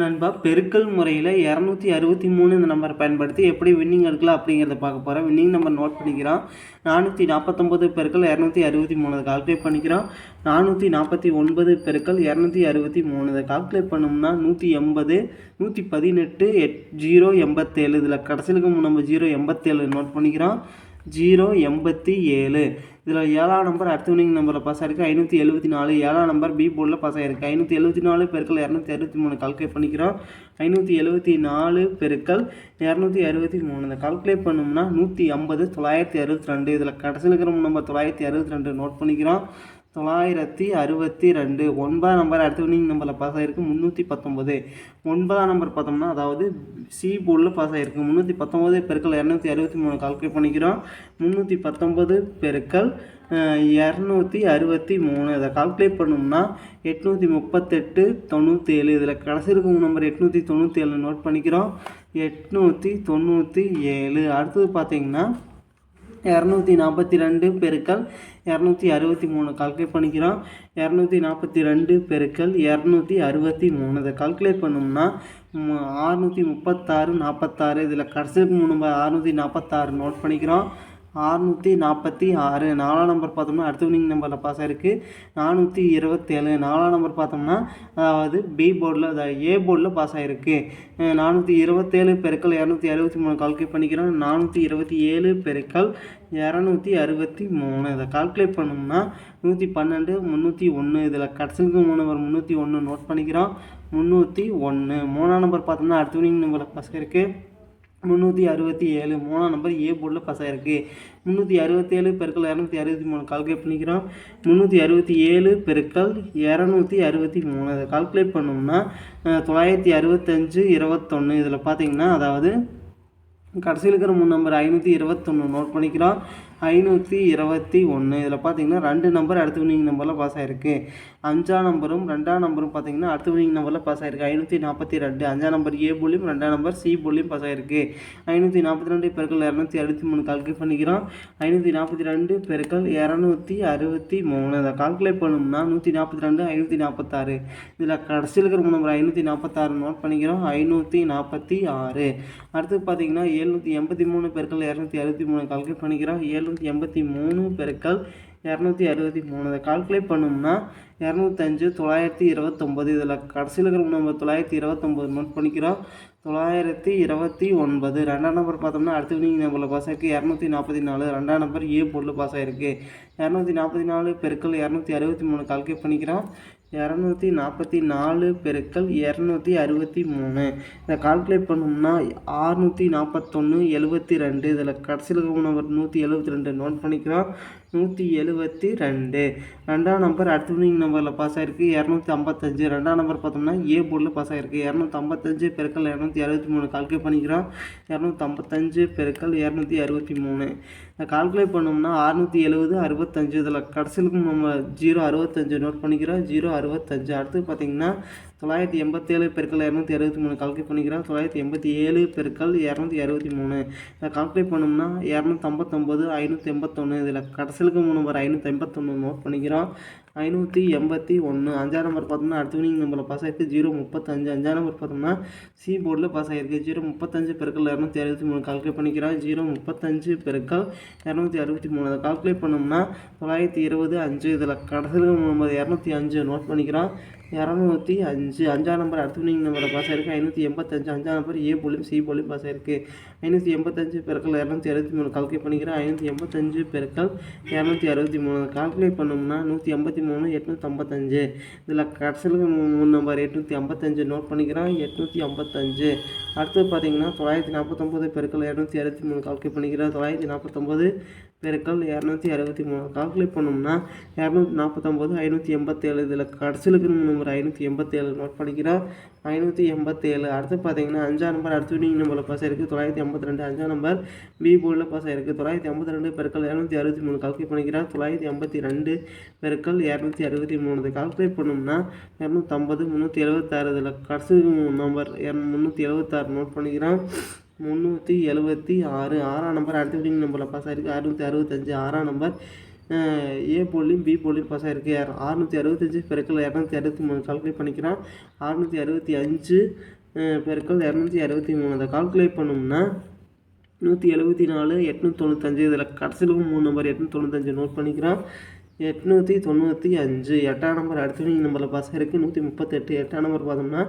நண்பா பெருக்கல் முறையில் இரநூத்தி அறுபத்தி மூணு இந்த நம்பரை பயன்படுத்தி எப்படி வின்னிங் எடுக்கலாம் அப்படிங்கிறத பார்க்க போகிறோம் வின்னிங் நம்பர் நோட் பண்ணிக்கிறோம். நானூற்றி நாற்பத்தொம்பது பெருக்கள் இரநூத்தி அறுபத்தி மூணு கால்குலேட் பண்ணிக்கிறோம். நானூற்றி நாற்பத்தி ஒன்பது பெருக்கள் இரநூத்தி அறுபத்தி மூணு அதை கால்குலேட் பண்ணோம்னா நூற்றி எண்பது நூற்றி பதினெட்டு எட் ஜீரோ எண்பத்தேழு. இதில் கடைசியிலுக்கு நம்ம ஜீரோ எண்பத்தேழு நோட் பண்ணிக்கிறோம். ஜீரோ எண்பத்தி ஏழு. இதில் ஏழாம் நம்பர் அடுத்தவனிங்க நம்பரில் பாஸ் ஆயிருக்கு. ஐநூற்றி எழுபத்தி நாலு. ஏழாம் நம்பர் பி போர்டில் பாஸ் ஆயிருக்கு. ஐநூற்றி எழுபத்தி நாலு பெருக்கள் இரநூத்தி அறுபத்தி மூணு கால்குலேட் பண்ணிக்கிறோம். ஐநூற்றி எழுபத்தி நாலு பெருக்கள் இரநூத்தி அறுபத்தி மூணு. இதை கால்குலேட் பண்ணோம்னா நூற்றி ஐம்பது தொள்ளாயிரத்தி அறுபத்தி ரெண்டு. இதில் கடைசியில் இருக்கிற நம்பர் தொள்ளாயிரத்தி அறுபத்தி ரெண்டு நோட் பண்ணிக்கிறோம். தொள்ளாயிரத்தி அறுபத்தி ரெண்டு. ஒன்பதாம் நம்பர் அடுத்த வினிங் நம்பரில் பாஸ் ஆகிருக்கு முந்நூற்றி பத்தொம்பது ஒன்பதாம் நம்பர் பார்த்தோம்னா அதாவது சி போர்டில் பாஸ் ஆகிருக்கு முந்நூற்றி பத்தொம்பது பெருக்கள் இரநூத்தி அறுபத்தி மூணு கால்குலேட் பண்ணிக்கிறோம். முந்நூற்றி பத்தொம்பது பெருக்கள் இரநூத்தி அறுபத்தி மூணு. இதை கால்குலேட் பண்ணோம்னா எட்நூற்றி முப்பத்தெட்டு தொண்ணூற்றேழு இதில் கடைசி இருக்கும் நம்பர் எட்நூற்றி தொண்ணூற்றி ஏழு நோட் பண்ணிக்கிறோம். எட்நூற்றி தொண்ணூற்றி ஏழு அடுத்தது பார்த்தீங்கன்னா இரநூத்தி நாற்பத்தி ரெண்டு பெருக்கல் இரநூத்தி அறுபத்தி மூணு கால்குலேட் பண்ணிக்கிறோம். இரநூத்தி நாற்பத்தி ரெண்டு பெருக்கல் இரநூத்தி அறுபத்தி மூணு. இதை கால்குலேட் பண்ணோம்னா ஆறுநூற்றி முப்பத்தாறு நாற்பத்தாறு. இதில் கடைசி மூணு அறுநூற்றி நாற்பத்தாறு நோட் பண்ணிக்கிறோம். அறுநூற்றி நாற்பத்தி ஆறு. நாலாம் நம்பர் பார்த்தோம்னா அடுத்த வினிங் நம்பரில் பாஸ் ஆகிருக்கு நானூற்றி இருபத்தேழு. நாலாம் நம்பர் பார்த்தோம்னா அதாவது பி போர்டில் அதாவது ஏ போர்டில் பாஸ் ஆகிருக்கு நானூற்றி இருபத்தேழு பெருக்கள் இரநூத்தி அறுபத்தி மூணு கால்குலேட் பண்ணிக்கிறோம். நானூற்றி இருபத்தி ஏழு பெருக்கள் இரநூத்தி அறுபத்தி மூணு. இதை கால்குலேட் பண்ணோம்னா நூற்றி பன்னெண்டு முந்நூற்றி ஒன்று. இதில் கடைசிக்கு மூணு நம்பர் முந்நூற்றி ஒன்று நோட் பண்ணிக்கிறோம். முந்நூற்றி ஒன்று. மூணாம் நம்பர் பார்த்தோம்னா அடுத்த வினிங் நம்பரில் பாஸ் ஆகிருக்கு முந்நூற்றி அறுபத்தி ஏழு மூணாம் நம்பர் ஏ போர்டில் பாஸ் ஆகிருக்கு முந்நூற்றி அறுபத்தேழு பெருக்கள் இரநூத்தி அறுபத்தி மூணு கால்குலேட் பண்ணிக்கிறோம். முந்நூற்றி அறுபத்தி ஏழு பெருக்கள் இரநூத்தி அறுபத்தி மூணு. அதை கால்குலேட் பண்ணோம்னா தொள்ளாயிரத்தி அறுபத்தஞ்சு இருபத்தொன்று இதில் பார்த்தீங்கன்னா அதாவது கடைசியில் இருக்கிற மூணு நம்பர் ஐநூற்றி இருபத்தொன்று நோட் பண்ணிக்கிறோம். ஐநூற்றி இருபத்தி ஒன்று இதில் பார்த்தீங்கன்னா ரெண்டு நம்பர் அடுத்த வினிங் நம்பரில் பாஸ் ஆகிருக்கு அஞ்சாம் நம்பரும் ரெண்டாம் நம்பரும் பார்த்தீங்கன்னா அடுத்த வினிங் நம்பரில் பாஸ் ஆகிருக்கு ஐநூற்றி நாற்பத்தி ரெண்டு. அஞ்சாம் நம்பர் ஏ புள்ளியும் ரெண்டாம் நம்பர் சி புள்ளியும் பாஸ் ஆகிருக்கு ஐநூற்றி நாற்பத்தி ரெண்டு பெருக்கள் இரநூத்தி அறுபத்தி மூணு கால்குலேட் பண்ணிக்கிறோம். ஐநூற்றி நாற்பத்தி ரெண்டு பெருக்கள் இரநூத்தி அறுபத்தி மூணு. அதை கால்குலேட் பண்ணோம்னா நூற்றி நாற்பத்தி ரெண்டு ஐநூற்றி நாற்பத்தாறு இதில் கடைசியில் இருக்கிற மூணு நம்பர் ஐநூற்றி நாற்பத்தாறு நோட் பண்ணிக்கிறோம். ஐநூற்றி நாற்பத்தி ஆறு. அடுத்து பார்த்தீங்கன்னா எழுநூற்றி எண்பத்தி மூணு பெருக்கள் இரநூத்தி அறுபத்தி மூணு கால்குலேட் பண்ணிக்கிறோம். ஏழு இரநூத்தி எண்பத்தி மூணு பெருக்கள் இரநூத்தி அறுபத்தி மூணு. இதை கால்குலேட் பண்ணோம்னா இரநூத்தஞ்சு தொள்ளாயிரத்தி இருபத்தொம்பது. இதில் கடைசியில் இருக்கிற நம்ம தொள்ளாயிரத்தி இருபத்தொம்பது நோட் பண்ணிக்கிறோம். தொள்ளாயிரத்தி இருபத்தி ஒன்பது. ரெண்டாம் நம்பர் பார்த்தோம்னா அடுத்த வினிங் நம்பரில் பாஸ் ஆகிருக்கு இரநூத்தி நாற்பத்தி நாலு. ரெண்டாம் நம்பர் ஏ பொருள் பாஸ் ஆகிருக்கு இரநூத்தி நாற்பத்தி நாலு பெருக்கள் இரநூத்தி அறுபத்தி மூணு கால்குலேட் பண்ணிக்கிறோம். இரநூத்தி நாற்பத்தி நாலு பெருக்கள் இரநூத்தி அறுபத்தி மூணு. இதை கால்குலேட் பண்ணோம்னா ஆறுநூற்றி நாற்பத்தொன்று எழுபத்தி ரெண்டு. இதில் கடைசியில் நம்பர் நூற்றி எழுபத்தி ரெண்டு நோட் பண்ணிக்கிறோம். நூற்றி எழுபத்தி ரெண்டு. ரெண்டாம் நம்பர் அடுத்த வினிங் நம்பரில் பாஸ் ஆகிருக்கு இரநூத்தி ஐம்பத்தஞ்சு. ரெண்டாம் நம்பர் பார்த்தோம்னா ஏ போர்டில் பாஸ் ஆகிருக்கு இரநூத்தி ஐம்பத்தஞ்சு பெருக்கள் இரநூத்தி அறுபத்தி மூணு கால்குலேட் பண்ணிக்கிறோம். இரநூத்தி ஐம்பத்தஞ்சு பெருக்கள் இரநூத்தி அறுபத்தி மூணு. இதை கால்குலேட் பண்ணோம்னா அறுநூற்றி எழுபது அறுபத்தஞ்சு. இதில் கடைசிலுக்கு நம்ம ஜீரோ அறுபத்தஞ்சு நோட் பண்ணிக்கிறோம். ஜீரோ அறுபத்தஞ்சு அடுத்து பார்த்திங்கன்னா தொள்ளாயிரத்தி எண்பத்தேழு பெருக்கள் இரநூத்தி அறுபத்தி மூணு கால்குலேட் பண்ணிக்கிறோம். தொள்ளாயிரத்தி எண்பத்தி ஏழு பெருக்கள் இரநூத்தி அறுபத்தி மூணு. இதை கால்குலேட் பண்ணோம்னா இரநூத்தம்பத்தொம்பது ஐநூற்றி எண்பத்தொன்று இதில் கடைசிலுக்கு மூணு நம்பர் ஐநூற்றி எண்பத்தொன்று நோட் பண்ணிக்கிறோம். ஐநூற்றி எண்பத்தி ஒன்று அஞ்சாம் நம்பர் பார்த்தோம்னா அடுத்த வினிங் நம்பரில் பாஸ் ஆகிருக்கு ஜீரோ முப்பத்தஞ்சு. அஞ்சாம் நம்பர் பார்த்தோம்னா சி போர்டில் பாஸ் ஆகிருக்கு ஜீரோ முப்பத்தஞ்சு பெருக்கள் இரநூத்தி அறுபத்தி மூணு கால்குலேட் பண்ணிக்கிறோம். ஜீரோ முப்பத்தஞ்சு பெருக்கள் இரநூத்தி அறுபத்தி மூணு. அதை கால்குலேட் பண்ணோம்னா தொள்ளாயிரத்தி இருபது அஞ்சு. இதில் கடைசியில் நம்பர் இரநூத்தி அஞ்சு நோட் பண்ணிக்கிறோம். இரநூத்தி அஞ்சு. அஞ்சாம் நம்பர் அடுத்த வினிங் நம்பரில் பாஸ் ஆயிருக்கு. ஐநூற்றி எண்பத்தஞ்சு. அஞ்சாம் நம்பர் ஏ போலியும் சி போலியும் பாஸ் ஆயிருக்கு. ஐநூற்றி எண்பத்தஞ்சு பெருக்கள் இரநூத்தி அறுபத்தி மூணு. கால்குலேட் பண்ணிக்கிறேன். ஐநூற்றி எண்பத்தஞ்சு பெருக்கள் இரநூத்தி அறுபத்தி மூணு. கால்குலேட் பண்ணோம்னா நூற்றி எண்பத்தி மூணு எட்நூற்றி ஐம்பத்தஞ்சு. இதில் கடைசியில் மூணு நம்பர் எட்நூற்றி ஐம்பத்தஞ்சு. நோட் பண்ணிக்கிறேன். எட்நூற்றி ஐம்பத்தஞ்சு. அடுத்து பார்த்தீங்கன்னா தொள்ளாயிரத்தி நாற்பத்தொம்போது பெருக்கள் இரநூத்தி அறுபத்தி மூணு கால்குலேட் பண்ணிக்கிறோம் தொள்ளாயிரத்தி நாற்பத்தொம்போது பெருக்கள் இரநூத்தி அறுபத்தி மூணு கால்குலேட் பண்ணோம்னா இரநூத்தி நாற்பத்தொம்போது ஐநூற்றி எண்பத்தேழு. இதில் கடைசியில் இருக்கிற நம்பர் ஐநூற்றி எண்பத்தேழு நோட் பண்ணிக்கிறோம் ஐநூற்றி எண்பத்தேழு. அடுத்து பார்த்தீங்கன்னா அஞ்சாம் நம்பர் அடுத்து வினிங் நம்பரில் பாஸ் ஆயிருக்கு. தொள்ளாயிரத்தி ஐம்பத்தி ரெண்டு அஞ்சாம் நம்பர் பி போர்டில் பாஸ் ஆயிருக்கு. தொள்ளாயிரத்தி ஐம்பத்தி ரெண்டு பெருக்கள் இரநூத்தி அறுபத்தி மூணு கால்குலேட் பண்ணிக்கிறோம் தொள்ளாயிரத்தி ஐம்பத்தி ரெண்டு பெருக்கள் இரநூத்தி அறுபத்தி மூணு. கால்குலேட் பண்ணோம்னா இரநூத்தம்பது முந்நூற்றி எழுபத்தாறு இதில் கடைசி நம்பர் முந்நூற்றி எழுபத்தாறு நோட் பண்ணிக்கிறோம் முந்நூற்றி எழுபத்தி ஆறு. ஆறாம் நம்பர் அடுத்த வினிங் நம்பரில் பாஸ் ஆகிருக்கு அறுநூற்றி அறுபத்தஞ்சு. ஆறாம் நம்பர் ஏ போலியும் பி போலியும் பாஸ் ஆகிருக்கு அறுநூற்றி அறுபத்தஞ்சு பெருக்கள் இரநூத்தி அறுபத்தி மூணு. கால்குலேட் பண்ணிக்கிறான். அறுநூற்றி அறுபத்தி அஞ்சு பெருக்கள் இரநூத்தி அறுபத்தி மூணு. அதை கால்குலேட் பண்ணோம்னா நூற்றி எழுபத்தி நாலு எட்நூற்றி தொண்ணூத்தஞ்சு. இதில் கடைசியில் மூணு நம்பர் எட்நூற்றி தொண்ணூத்தஞ்சு நோட் பண்ணிக்கிறான். எட்நூற்றி தொண்ணூற்றி அஞ்சு. எட்டாம் நம்பர் அடுத்த நம்பரில் பாஸ் ஆகிருக்கு நூற்றி முப்பத்தெட்டு. எட்டாம் நம்பர் பார்த்தோம்னா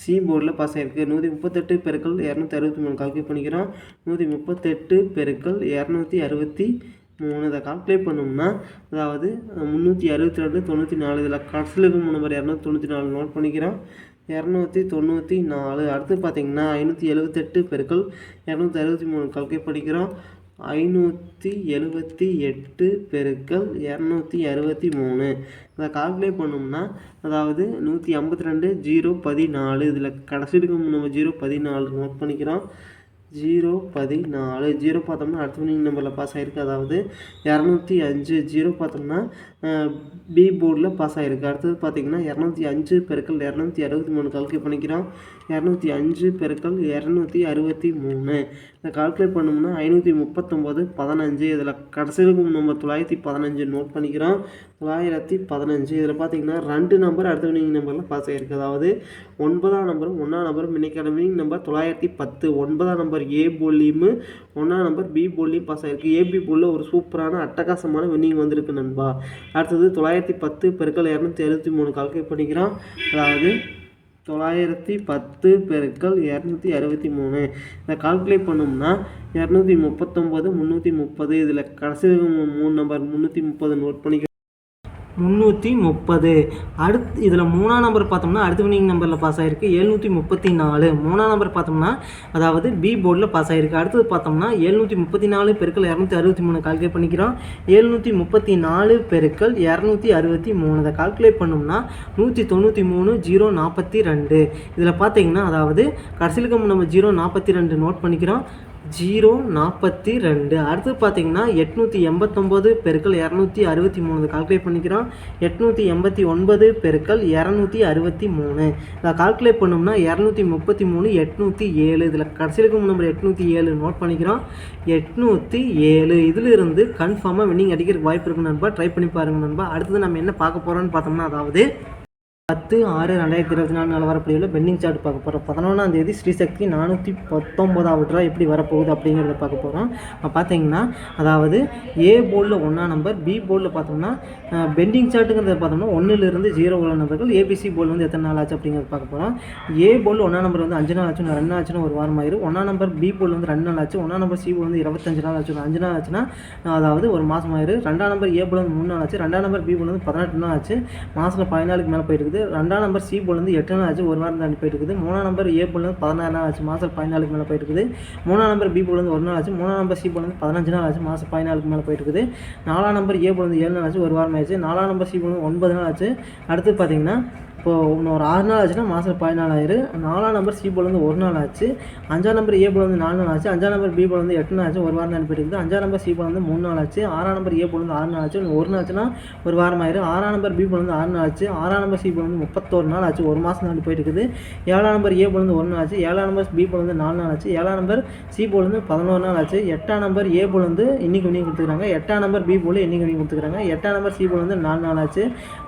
சி போர்டில் பாஸ் ஆகிருக்கு நூற்றி முப்பத்தெட்டு பெருக்கள் இரநூத்தி அறுபத்தி மூணு. கால்குலேட் பண்ணிக்கிறோம். நூற்றி முப்பத்தெட்டு பெருக்கள் இரநூத்தி அறுபத்தி மூணு. இதை கால்குலேட் பண்ணோம்னா அதாவது முந்நூற்றி அறுபத்தி ரெண்டு தொண்ணூற்றி நாலு. இதில் கடைசியில் இருக்கும் நம்பர் இரநூத்தி தொண்ணூற்றி நாலு நோட் பண்ணிக்கிறோம். இரநூத்தி தொண்ணூற்றி நாலு. அடுத்து பார்த்தீங்கன்னா ஐநூற்றி எழுபத்தெட்டு பெருக்கள் இரநூத்தி அறுபத்தி மூணு. கால்குலேட் பண்ணிக்கிறோம். ஐநூற்றி எழுபத்தி எட்டு பெருக்கள் இரநூத்தி அறுபத்தி மூணு. இதை கால்குலேட் பண்ணோம்னா அதாவது நூற்றி ஐம்பத்தி ரெண்டு ஜீரோ பதினாலு. இதில் கடைசி இருக்கும் நம்ம ஜீரோ பதினாலு நோட் பண்ணிக்கிறோம். ஜீரோ பதினாலு. ஜீரோ பார்த்தோம்னா அடுத்த வினிங் நம்பரில் பாஸ் ஆகிருக்கு அதாவது இரநூத்தி அஞ்சு. ஜீரோ பார்த்தோம்னா பி போர்டில் பாஸ் ஆகிருக்கு அடுத்தது பார்த்திங்கன்னா இரநூத்தி அஞ்சு பெருக்கள் இரநூத்தி அறுபத்தி மூணு கால்குலேட் பண்ணிக்கிறோம். இரநூத்தி அஞ்சு பெருக்கள் இரநூத்தி அறுபத்தி மூணு. இதை கால்குலேட் பண்ணோம்னா ஐநூற்றி முப்பத்தொம்போது பதினஞ்சு. இதில் கடைசியில் நம்ம தொள்ளாயிரத்தி பதினஞ்சு நோட் பண்ணிக்கிறோம். தொள்ளாயிரத்தி பதினஞ்சு. இதில் பார்த்தீங்கன்னா ரெண்டு நம்பர் அடுத்த வினிங் நம்பரில் பாஸ் ஆகிருக்கு அதாவது ஒன்பதாம் நம்பரும் ஒன்றாம் நம்பரும் இன்னைக்கான வினிங் நம்பர் தொள்ளாயிரத்தி பத்து. ஒன்பதாம் நம்பர் ஏ போலியும் ஒன்றாம் நம்பர் பி போலியும் பாஸ் ஆகிருக்கு ஏபி போலில் ஒரு சூப்பரான அட்டகாசமான வின்னிங் வந்திருக்கு நண்பா. அடுத்தது தொள்ளாயிரத்தி பத்து பெருக்கள் இரநூத்தி அறுபத்தி மூணு கால்குலேட் பண்ணிக்கிறோம். அதாவது தொள்ளாயிரத்தி பத்து பெருக்கள் இரநூத்தி அறுபத்தி மூணு. இதை கால்குலேட் பண்ணோம்னா இரநூத்தி முப்பத்தொம்போது முந்நூற்றி முப்பது இதில் கடைசி மூணு நம்பர் முந்நூற்றி முப்பது நோட் பண்ணிக்க முந்நூற்றி முப்பது. அடுத்து இதில் மூணாம் நம்பர் பார்த்தோம்னா அடுத்த வினிங் நம்பரில் பாஸ் ஆகிருக்கு எழுநூற்றி முப்பத்தி நாலு. மூணாம் நம்பர் பார்த்தோம்னா அதாவது பி போர்டில் பாஸ் ஆகிருக்கு அடுத்தது பார்த்தோம்னா எழுநூற்றி முப்பத்தி நாலு பெருக்கள் இரநூத்தி அறுபத்தி மூணு கால்குலேட் பண்ணிக்கிறோம். எழுநூற்றி முப்பத்தி நாலு பெருக்கள் இரநூத்தி அறுபத்தி மூணு. இதை கால்குலேட் பண்ணோம்னா நூற்றி தொண்ணூற்றி மூணு ஜீரோ நாற்பத்தி ரெண்டு. இதில் பார்த்தீங்கன்னா அதாவது கடைசியில் நம்ம ஜீரோ நாற்பத்தி ரெண்டு நோட் பண்ணிக்கிறோம். ஜீரோ நாற்பத்தி ரெண்டு. அடுத்து பார்த்தீங்கன்னா எட்நூற்றி எண்பத்தொம்போது பெருக்கள் இரநூத்தி அறுபத்தி மூணு. கால்குலேட் பண்ணிக்கிறோம். எட்நூற்றி எண்பத்தி ஒன்பது பெருக்கள் இரநூத்தி அறுபத்தி மூணு. இதை கால்குலேட் பண்ணோம்னா இரநூத்தி முப்பத்தி மூணு எட்நூற்றி ஏழு. இதில் கடைசியில் நம்பர் எட்நூற்றி ஏழு நோட் பண்ணிக்கிறோம். எட்நூற்றி ஏழு. இதிலிருந்து கன்ஃபார்மாக வின்னிங் அடிக்கிறதுக்கு வாய்ப்பு இருக்கு நண்பா. ட்ரை பண்ணி பாருங்கள் நண்பா. அடுத்தது நம்ம என்ன பார்க்க போகிறோம்னு பார்த்தோம்னா அதாவது பத்து ஆறு ரெண்டாயிரத்தி இருபத்தி நாலு நாள் வரப்படியில் பெண்டிங் சார்ட் பார்க்க போகிறோம் பதினொன்றாம் தேதி ஸ்ரீசக்தி நானூற்றி பத்தொம்போதாவது ரூபா எப்படி வரப்போகுது அப்படிங்கிறத பார்க்க போகிறோம் இப்போ பார்த்தீங்கன்னா அதாவது ஏ போர்டில் ஒன்றாம் நம்பர் பி போர்டில் பார்த்தோம்னா பெண்டிங் சார்ட்டுங்கிறத பார்த்தோம்னா ஒன்றுலேருந்து ஜீரோ உள்ள நம்பர்கள் ஏபிசி போர்டில் வந்து எத்தனை நாள் ஆச்சு அப்படிங்கிறத பார்க்க போகிறோம் ஏ போர்டில் ஒன்றாம் நம்பர் வந்து அஞ்சு நாள் ஆச்சுன்னா ரெண்டு நாள் ஆச்சுன்னா ஒரு வாரம் ஆயிரும். ஒன்றாம் நம்பர் பி போர்டில் வந்து ரெண்டு நாள் ஆச்சு ஒன்றா நம்பர் சி போர்டு வந்து இருபத்தஞ்சு நாள் ஆச்சு அஞ்சு நாள் ஆச்சுன்னா அதாவது ஒரு மாதம் ஆயிரும். ரெண்டாம் நம்பர் ஏ போர்டு வந்து மூணு நாள் ஆச்சு. ரெண்டாம் நம்பர் பி போர்டு வந்து பதினெட்டு நாள் ஆச்சு. மாதத்தில் பதினாலுக்கு மேலே போயிருக்குது ரெண்டாம் நம்பர் சி போலேருந்து எட்டு நாள் ஆச்சு ஒரு வாரம் தாண்டி போயிட்டு இருக்குது மூணாம் நம்பர் ஏ போலேருந்து பதினாறு நாள் ஆச்சு மாதம் பதினாலுக்கு மேலே போயிட்டு இருக்குது மூணாம் நம்பர் பி போலேருந்து ஒரு நாள் ஆச்சு மூணாம் நம்பர் சி போலேருந்து பதினஞ்சு நாள் ஆச்சு மாதம் பதினாலுக்கு மேலே போயிட்டு இருக்குது நாலாம் நம்பர் ஏ போலேருந்து ஏழு நாள் ஆச்சு ஒரு வாரம் ஆயிடுச்சு. நாலாம் நம்பர் சி போலேருந்து ஒன்பது நாள் ஆச்சு. அடுத்து பார்த்தீங்கன்னா இப்போது இன்னும் ஒரு ஆறு நாள் ஆச்சுன்னா மாதம் பதினாலாயிரம் நாலாம் நம்பர் சி போல் வந்து ஒரு நாள் ஆச்சு அஞ்சாம் நம்பர் ஏ போல் வந்து நாலு நாள் ஆச்சு அஞ்சாம் நம்பர் பி போல் வந்து எட்டு நாள் ஆச்சு ஒரு வாரம் தான் இருக்குது அஞ்சாம் நம்பர் சி போல் வந்து மூணு நாள் ஆச்சு ஆறாம் நம்பர் ஏ போல் வந்து ஆறு நாள் ஆச்சு ஒரு நாள் ஆச்சுன்னா ஒரு வாரம் ஆயிரும் ஆறாம் நம்பர் பி போல் வந்து ஆறு நாள் ஆச்சு ஆறாம் நம்பர் சி போல் வந்து முப்பத்தோரு நாள் ஆச்சு ஒரு மாதம் நாள் போயிட்டு இருக்குது ஏழாம் நம்பர் ஏ போல் வந்து ஒரு நாள் ஆச்சு ஏழாம் நம்பர் பி போல் வந்து நாலு நாள் ஆச்சு ஏழாம் நம்பர் சி போல் வந்து பதினோரு நாள் ஆச்சு எட்டாம் நம்பர் ஏ போல் வந்து இன்னைக்கு பண்ணி கொடுத்துருக்காங்க எட்டாம் நம்பர் பி போல் இன்னைக்கு பண்ணி கொடுத்துருக்காங்க எட்டாம் நம்பர் சி போல் வந்து நாலு நாள் ஆச்சு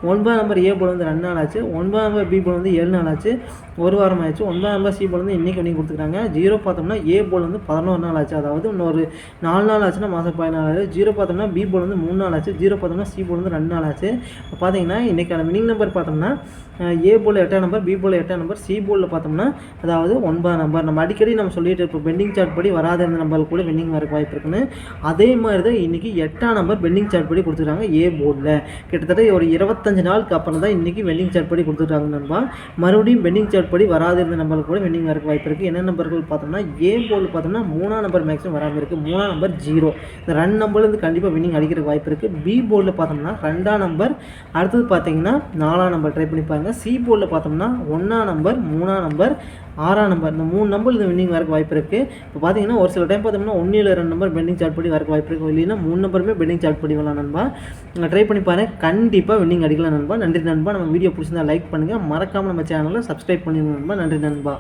ஒன்பதாம் நம்பர் ஏ போல் வந்து ரெண்டு நாள் ஆச்சு ஒன்பதாம் நம்பர் பி போல் வந்து ஏழு நாள் ஆச்சு. ஒரு வாரம் ஆயிடுச்சு. ஒன்பதாம் நம்பர் சி போல் வந்து இன்றைக்கி பண்ணி கொடுத்துருக்காங்க. ஜீரோ பார்த்தோம்னா ஏ போல் வந்து பதினோரு நாள் ஆச்சு. அதாவது இன்னொரு நாலு நாள் ஆச்சுன்னா மாதம் பதினாலு ஜீரோ பார்த்தோம்னா பி போல் வந்து மூணு நாள் ஆச்சு. ஜீரோ பார்த்தோம்னா சி போல் வந்து ரெண்டு நாள் ஆச்சு. பார்த்தீங்கன்னா இன்றைக்கான வினிங் நம்பர் பார்த்தோம்னா ஏ போல் எட்டாம் நம்பர் பி போல் எட்டாம் நம்பர் சி போலில் பார்த்தோம்னா அதாவது ஒன்பதாம் நம்பர். நம்ம அடிக்கடி நம்ம சொல்லிட்டு இருப்போம் பெண்டிங் சார்ட் படி வராத இருந்த நம்பர் கூட பெண்டிங் வரக்கு வாய்ப்பு இருக்குன்னு. அதே மாதிரி தான் இன்றைக்கி எட்டாம் நம்பர் பெண்டிங் சார்ட் படி கொடுத்துருக்காங்க ஏ போர்டில் கிட்டத்தட்ட ஒரு இருபத்தஞ்சு நாளுக்கு அப்புறம் தான் இன்றைக்கி பெண்டிங் சார்ட் படி கொடுத்துருக்காங்க நண்பா. மறுபடியும் பெண்டிங் சார்ட் படி வராது இருந்த நம்பருக்கு கூட பெண்டிங் வரக்கு வாய்ப்பு இருக்குது என்ன நம்பர்கள் பார்த்தோம்னா ஏ போல் பார்த்தோம்னா மூணாம் நம்பர் மேக்ஸிமம் வராமல் இருக்குது மூணாம் நம்பர் ஜீரோ இந்த ரெண்டு நம்பர்லேருந்து கண்டிப்பாக வின்னிங் அடிக்கிறதுக்கு வாய்ப்பு இருக்குது பி போர்டில் பார்த்தோம்னா ரெண்டாம் நம்பர் அடுத்தது பார்த்தீங்கன்னா நாலாம் நம்பர் ட்ரை பண்ணி பாருங்கள் சி போர்டில் பார்த்தோம்னா ஒன்றாம் நம்பர் மூணாம் நம்பர் ஆறாம் நம்பர் இந்த மூணு நம்பர் இது வின்னிங் வரக்கு வாய்ப்பு இருக்குது இப்போ பார்த்தீங்கன்னா ஒரு சில டைம் பார்த்தோம்னா ஒன்றில் ரெண்டு நம்பர் பெண்டிங் சார்ட் பண்ணி வரக்கு வாய்ப்பு இருக்குது இல்லைன்னா மூணு நம்பருமே பெண்டிங் சார்ட் பண்ணி வரலாம் நண்பா. ட்ரை பண்ணி பாருங்கள் கண்டிப்பாக வின்னிங் அடிக்கலாம் நண்பா. நன்றி நண்பா. நம்ம வீடியோ பிடிச்சிருந்தா லைக் பண்ணுங்கள் மறக்காமல் நம்ம சேனலில் சப்ஸ்கிரைப் பண்ணிடுங்க நண்பா. நன்றி நண்பா.